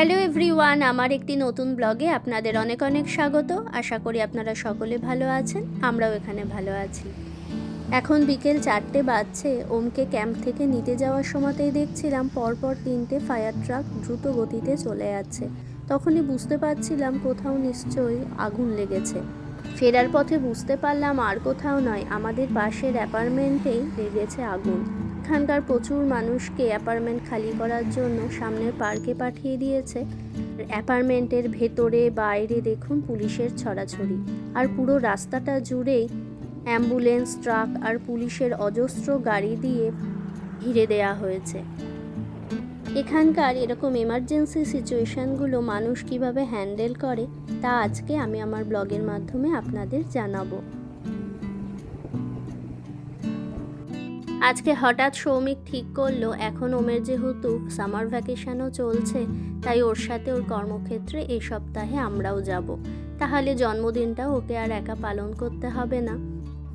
Hello everyone আমার একটি নতুন ব্লগে আপনাদের অনেক অনেক স্বাগত। আশা করি আপনারা সকলে ভালো আছেন, আমরাও এখানে ভালো আছি। এখন বিকেল চারটে বাজছে, ওমকে ক্যাম্প থেকে নিতে যাওয়ার সময়তেই দেখছিলাম পরপর তিনটে ফায়ার ট্রাক দ্রুত গতিতে চলে যাচ্ছে। তখনই বুঝতে পারছিলাম কোথাও নিশ্চয়ই আগুন লেগেছে। ফেরার পথে বুঝতে পারলাম আর কোথাও নয়, আমাদের পাশের অ্যাপার্টমেন্টেই লেগেছে আগুন। এখানকার প্রচুর মানুষকে অ্যাপার্টমেন্ট খালি করার জন্য সামনের পার্কে পাঠিয়ে দিয়েছে। অ্যাপার্টমেন্টের ভেতরে বাইরে দেখুন পুলিশের ছড়াছড়ি। আর পুরো রাস্তাটা জুড়েই অ্যাম্বুলেন্স, ট্রাক আর পুলিশের অজস্র গাড়ি দিয়ে ঘিরে দেয়া হয়েছে। এখানকার এরকম এমার্জেন্সি সিচুয়েশানগুলো মানুষ কীভাবে হ্যান্ডেল করে, তা আজকে আমি আমার ব্লগের মাধ্যমে আপনাদের জানাব। আজকে হঠাৎ সৌমিক ঠিক করল, এখন ওমের যেহেতু সামার ভ্যাকেশনও চলছে, তাই ওর সাথে ওর কর্মক্ষেত্রে এই সপ্তাহে আমরাও যাব। তাহলে জন্মদিনটা ওকে আর একা পালন করতে হবে না।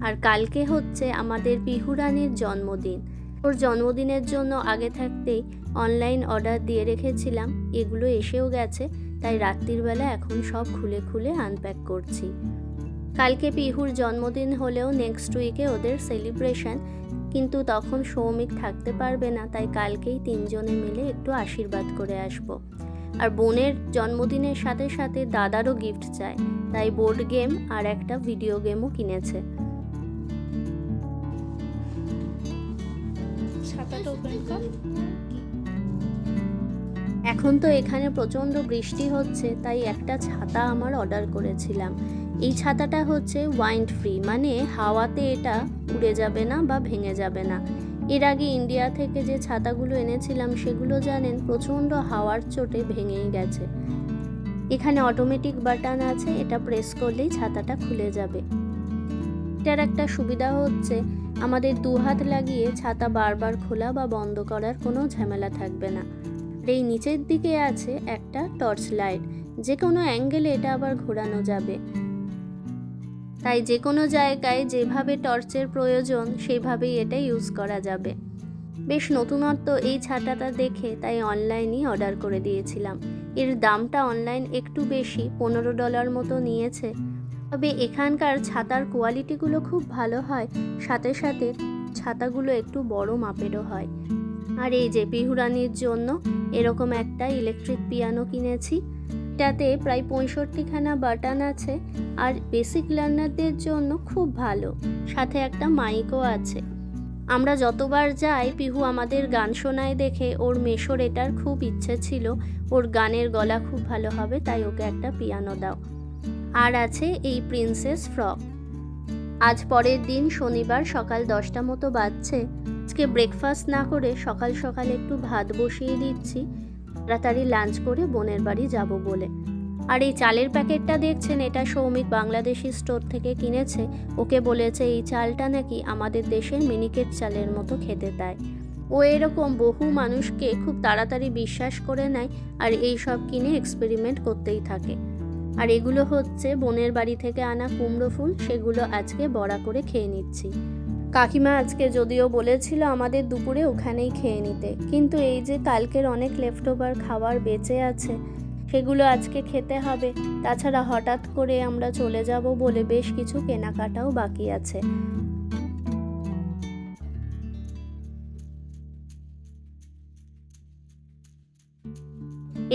আর কালকে হচ্ছে আমাদের পিহুরানির জন্মদিন। ওর জন্মদিনের জন্য আগে থাকতেই অনলাইন অর্ডার দিয়ে রেখেছিলাম, এগুলো এসেও গেছে, তাই রাত্রির বেলা এখন সব খুলে খুলে আনপ্যাক করছি। কালকে পিহুর জন্মদিন হলেও নেক্সট উইকে ওদের সেলিব্রেশন কিন্তু তখন সৌমিক থাকতে পারবে না তাই কালকেই তিনজনে মিলে একটু আশীর্বাদ করে আসব। আর বোনের জন্মদিনের সাথে সাথে দাদারও গিফট চায় তাই বোর্ড গেম আর একটা ভিডিও গেমও কিনেছে। এখন তো এখানে প্রচণ্ড বৃষ্টি হচ্ছে তাই একটা ছাতা আমার অর্ডার করেছিলাম। এই ছাতাটা হচ্ছে ওয়াইন্ড ফ্রি মানে হাওয়াতে এটা উড়ে যাবে না বা ভেঙে যাবে না। এর আগে ইন্ডিয়া থেকে যে ছাতাগুলো এনেছিলাম, সেগুলো জানেন, প্রচণ্ড হাওয়ার চোটে ভেঙেই গেছে। এখানে অটোমেটিক বাটন আছে, এটা প্রেস করলেই ছাতাটা খুলে যাবে। এটার একটা সুবিধা হচ্ছে, আমাদের দু হাত লাগিয়ে ছাতা বারবার খোলা বা বন্ধ করার কোনো ঝামেলা থাকবে না। এই নিচের দিকে আছে একটা টর্চ লাইট যে কোনো অ্যাঙ্গেলে এটা আবার ঘোরানো যাবে। তাই যে কোনো জায়গায় যেভাবে টর্চের প্রয়োজন সেইভাবেই এটা ইউজ করা যাবে। বেশ নতুনত্ব এই ছাতাটা দেখে তাই অনলাইনই অর্ডার করে দিয়েছিলাম। এর দামটা অনলাইন একটু বেশি, পনেরো ডলার মতো নিয়েছে। তবে এখানকার ছাতার কোয়ালিটিগুলো খুব ভালো হয়, সাথে সাথে ছাতাগুলো একটু বড় মাপেরও হয়। আর এই যে পিহুরানির জন্য এরকম একটা ইলেকট্রিক পিয়ানো কিনেছি। এটাতে প্রায় পঁয়ষট্টিখানা বাটন আছে আর বেসিক লার্নারদের জন্য খুব ভালো। সাথে একটা মাইকও আছে। আমরা যতবার যাই, পিহু আমাদের গান শোনায় দেখে, ওর মেশোর এটার খুব ইচ্ছে ছিল, ওর গানের গলা খুব ভালো হবে, তাই ওকে একটা পিয়ানো দাও। আর আছে এই প্রিন্সেস ফ্রক আজ পরের দিন শনিবার সকাল দশটা মতো বাজছে। আজকে ব্রেকফাস্ট না করে সকাল সকাল একটু ভাত বসিয়ে দিচ্ছি। তাড়াতাড়ি লাঞ্চ করে বোনের বাড়ি যাব বলে। আর এই চালের প্যাকেটটা দেখছেন, এটা সৌমিক বাংলাদেশি স্টোর থেকে কিনেছে। ওকে বলেছে, এই চালটা নাকি আমাদের দেশের মিনিকেট চালের মতো খেতে দেয়। ও এরকম বহু মানুষকে খুব তাড়াতাড়ি বিশ্বাস করে নেয় আর এই সব কিনে এক্সপেরিমেন্ট করতেই থাকে। আর এগুলো হচ্ছে বোনের বাড়ি থেকে আনা কুমড়ো ফুল, সেগুলো আজকে বড়া করে খেয়ে নিচ্ছি। কাকিমা আজকে যদিও বলেছিল আমাদের দুপুরে ওখানেই খেয়ে নিতে, কিন্তু এই যে কালকের অনেক লেফট ওভার খাবার বেঁচে আছে, সেগুলো আজকে খেতে হবে। তাছাড়া হঠাৎ করে আমরা চলে যাব বলে বেশ কিছু কেনাকাটাও বাকি আছে।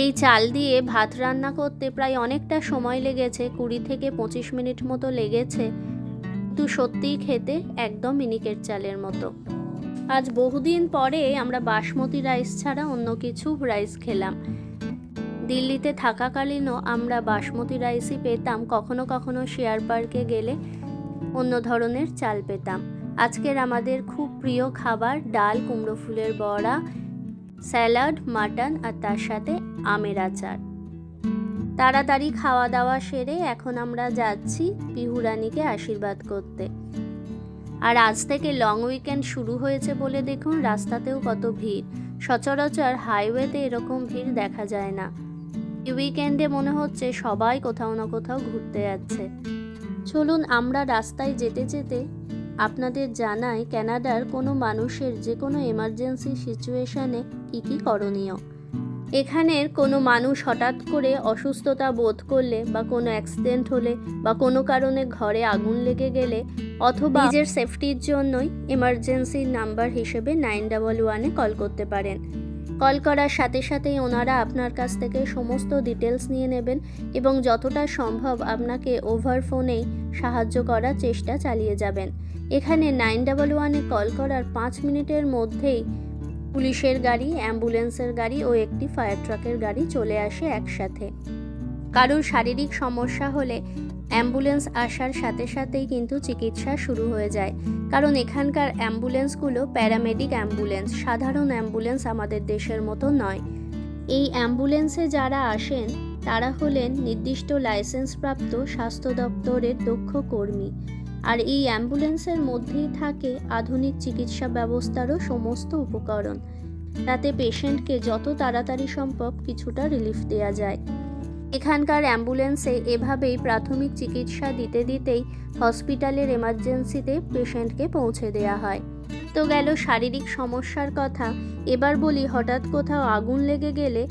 এই চাল দিয়ে ভাত রান্না করতে প্রায় অনেকটা সময় লেগেছে, কুড়ি থেকে পঁচিশ মিনিট মতো লেগেছে। কিন্তু সত্যিই খেতে একদম মিনিকেট চালের মতো। আজ বহুদিন পরে আমরা বাসমতি রাইস ছাড়া অন্য কিছু রাইস খেলাম। দিল্লিতে থাকাকালীনও আমরা বাসমতি রাইসই পেতাম, কখনো কখনো শেয়ার পার্কে গেলে অন্য ধরনের চাল পেতাম। আজকের আমাদের খুব প্রিয় খাবার ডাল, কুমড়ো ফুলের বড়া, স্যালাড, মাটন আর তার সাথে আমের আচার। তাড়াতাড়ি খাওয়া দাওয়া সেরে এখন আমরা যাচ্ছি পিহুরানিকে আশীর্বাদ করতে। আর আজ থেকে লং উইকেন্ড শুরু হয়েছে বলে দেখুন রাস্তাতেও কত ভিড়। সচরাচর হাইওয়েতে এরকম ভিড় দেখা যায় না। উইকেন্ডে মনে হচ্ছে সবাই কোথাও না কোথাও ঘুরতে যাচ্ছে। চলুন আমরা রাস্তায় যেতে যেতে আপনাদের জানাই ক্যানাডার কোনো মানুষের যে কোনো এমার্জেন্সি সিচুয়েশানে কী কী করণীয়? এখানের কোনো মানুষ হঠাৎ করে অসুস্থতা বোধ করলে বা কোনো অ্যাক্সিডেন্ট হলে বা কোনো কারণে ঘরে আগুন লেগে গেলে অথবা নিজের সেফটির জন্যই এমার্জেন্সি নাম্বার হিসেবে নাইন ডাবল ওয়ানে কল করতে পারেন। কল করার সাথে সাথেই ওনারা আপনার কাছ থেকে সমস্ত ডিটেলস নিয়ে নেবেন এবং যতটা সম্ভব আপনাকে ওভার ফোনেই সাহায্য করার চেষ্টা চালিয়ে যাবেন। এখানে নাইন ডাবল ওয়ানে কল করার পাঁচ মিনিটের মধ্যেই পুলিশের গাড়ি, অ্যাম্বুলেন্সের গাড়ি ও একটি ফায়ার ট্রাকের গাড়ি চলে আসে একসাথে। কারোর শারীরিক সমস্যা হলে অ্যাম্বুলেন্স আসার সাথে সাথেই কিন্তু চিকিৎসা শুরু হয়ে যায়। কারণ এখানকার অ্যাম্বুলেন্সগুলো প্যারামেডিক অ্যাম্বুলেন্স, সাধারণ অ্যাম্বুলেন্স আমাদের দেশের মতো নয়। এই অ্যাম্বুলেন্সে যারা আসেন, তারা হলেন নির্দিষ্ট লাইসেন্সপ্রাপ্ত স্বাস্থ্য দপ্তরের দক্ষ কর্মী। আর এই অ্যাম্বুলেন্সের মধ্যেই থাকে আধুনিক চিকিৎসা ব্যবস্থারও সমস্ত উপকরণ। তাতে পেশেন্টকে যত তাড়াতাড়ি সম্ভব কিছুটা রিলিফ দেওয়া যায়। এখানকার অ্যাম্বুলেন্সে এভাবেই প্রাথমিক চিকিৎসা দিতে দিতেই হসপিটালের এমার্জেন্সিতে পেশেন্টকে পৌঁছে দেওয়া হয়। তো গেল শারীরিক সমস্যার কথা। এবার বলি হঠাৎ কোথাও আগুন লেগে গেলে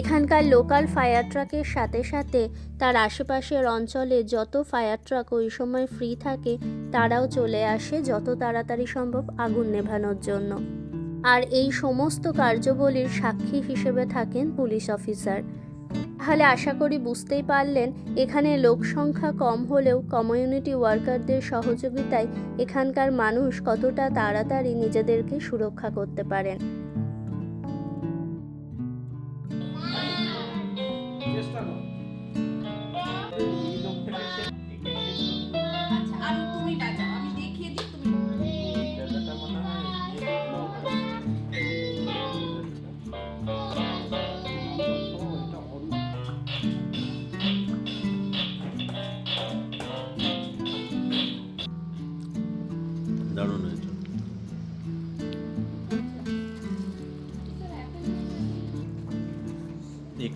এখানকার লোকাল ফায়ার ট্রাকের সাথে সাথে তার আশেপাশের অঞ্চলে যত ফায়ার ট্রাক ওই সময় ফ্রি থাকে, তারাও চলে আসে যত তাড়াতাড়ি সম্ভব আগুন নেভানোর জন্য। আর এই সমস্ত কার্যবলীর সাক্ষী হিসেবে থাকেন পুলিশ অফিসার তাহলে আশা করি বুঝতেই পারলেন, এখানে লোক সংখ্যা কম হলেও কমিউনিটি ওয়ার্কারদের সহযোগিতায় এখানকার মানুষ কতটা তাড়াতাড়ি নিজেদেরকে সুরক্ষা করতে পারেন। চেষ্টা করো এই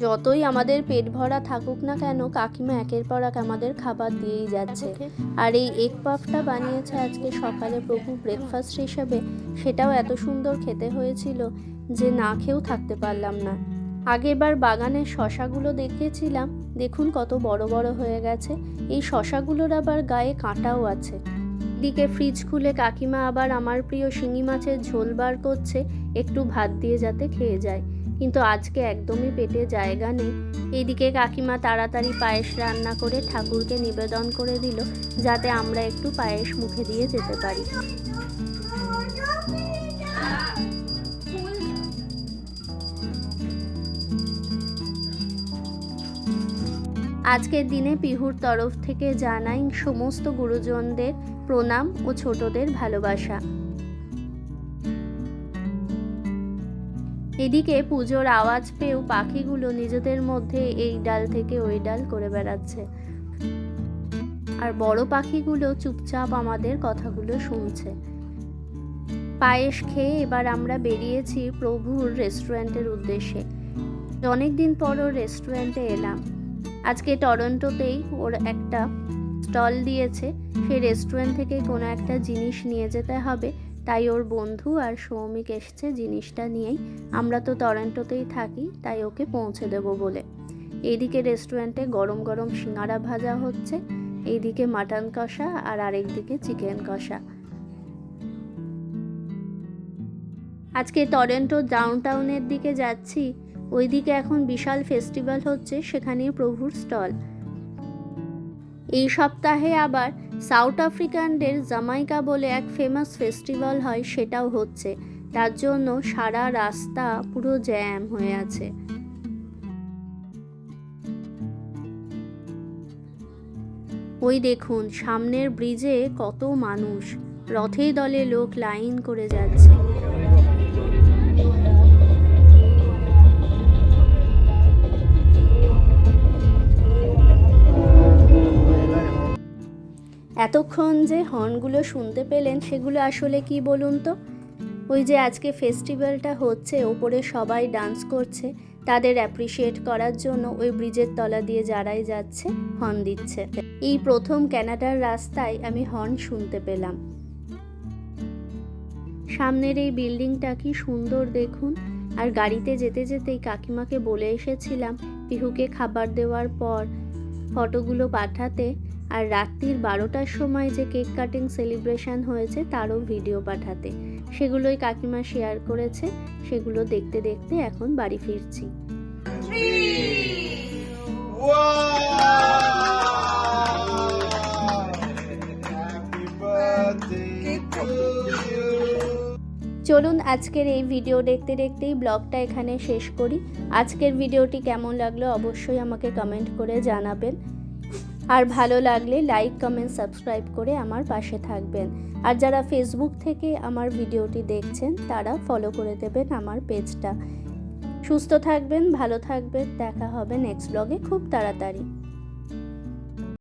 যতই আমাদের পেট ভরা থাকুক না কেন কাকিমা একের পর এক আমাদের খাবার দিয়েই যাচ্ছে। আর এই এগ পাফটা বানিয়েছে আজকে সকালে প্রভু ব্রেকফাস্ট হিসেবে সেটাও এত সুন্দর খেতে হয়েছিল যে না খেয়েও থাকতে পারলাম না। আগেরবার বাগানের শশাগুলো দেখেছিলাম দেখুন কত বড় বড় হয়ে গেছে। এই শশাগুলোর আবার গায়ে কাঁটাও আছে। দিকে ফ্রিজ খুলে কাকিমা আবার আমার প্রিয় শিঙি মাছের ঝোল বার করছে একটু ভাত দিয়ে যাতে খেয়ে যায়। কিন্তু আজকে একদমই পেটে জায়গা নেই। এইদিকে কাকিমা তাড়াতাড়ি পায়েস রান্না করে ঠাকুরকে নিবেদন করে দিল, যাতে আমরা একটু পায়েস মুখে দিয়ে যেতে পারি। আজকের দিনে পিহুর তরফ থেকে জানাই সমস্ত গুরুজনদের প্রণাম ও ছোটদের ভালোবাসা। এদিকে পুজোর আওয়াজ পেয়েও পাখিগুলো নিজেদের মধ্যে এই ডাল থেকে ওই ডাল করে বেড়াচ্ছে। আর বড় পাখিগুলো চুপচাপ আমাদের কথাগুলো শুনছে। পায়েস খেয়ে এবার আমরা বেরিয়েছি প্রভুর রেস্টুরেন্টের উদ্দেশ্যে। অনেক দিন পর ওর রেস্টুরেন্টে এলাম। আজকে টরন্টোতেই ওর একটা স্টল দিয়েছে। সেই রেস্টুরেন্ট থেকে কোনো একটা জিনিস নিয়ে যেতে হবে। তাই ওর বন্ধু আর সৌমিক এসছে জিনিসটা নিয়েই। আমরা তো টরেন্টোতেই থাকি, তাই ওকে পৌঁছে দেব বলে। এইদিকে রেস্টুরেন্টে গরম গরম সিঙ্গারা ভাজা হচ্ছে, এইদিকে মাটন কষা আর আরেকদিকে চিকেন কষা। আজকে টরেন্টো ডাউনটাউনের দিকে যাচ্ছি, ওইদিকে এখন বিশাল ফেস্টিভ্যাল হচ্ছে সেখানে প্রভুর স্টল। এই সপ্তাহে আবার সাউথ আফ্রিকানদের জামাইকা বলে এক ফেমাস ফেস্টিভ্যাল হয়, সেটাও হচ্ছে। তার জন্য সারা রাস্তা পুরো জ্যাম হয়ে আছে। ওই দেখুন, সামনের ব্রিজে কত মানুষ। রথে দলে লোক লাইন করে যাচ্ছে। এতক্ষণ যে হর্নগুলো শুনতে পেলেন, সেগুলো আসলে কি বলুন তো? ওই যে আজকে ফেস্টিভ্যালটা হচ্ছে, ওপরে সবাই ডান্স করছে, তাদের অ্যাপ্রিসিয়েট করার জন্য ওই ব্রিজের তলা দিয়ে যারাই যাচ্ছে, হর্ন দিচ্ছে। এই প্রথম ক্যানাডার রাস্তায় আমি হর্ন শুনতে পেলাম। সামনের এই বিল্ডিংটা কি সুন্দর দেখুন। আর গাড়িতে যেতে যেতেই কাকিমাকে বলে এসেছিলাম, পিহুকে খাবার দেওয়ার পর, ফটোগুলো পাঠাতে। আর রাত্রির বারোটার সময় যে কেক কাটিং সেলিব্রেশন হয়েছে, তারও ভিডিও পাঠাতে। সেগুলোই কাকিমা শেয়ার করেছে, সেগুলো দেখতে দেখতে এখন বাড়ি ফিরছি। চলুন আজকের এই ভিডিও দেখতে দেখতেই ব্লগটা এখানে শেষ করি। আজকের ভিডিওটি কেমন লাগল অবশ্যই আমাকে কমেন্ট করে জানাবেন। আর ভালো লাগলে লাইক কমেন্ট সাবস্ক্রাইব করে আমার পাশে থাকবেন। আর যারা ফেসবুক থেকে আমার ভিডিওটি দেখছেন, তারা ফলো করে দেবেন আমার পেজটা সুস্থ থাকবেন, ভালো থাকবেন, দেখা হবে নেক্সট ব্লগে খুব তাড়াতাড়ি।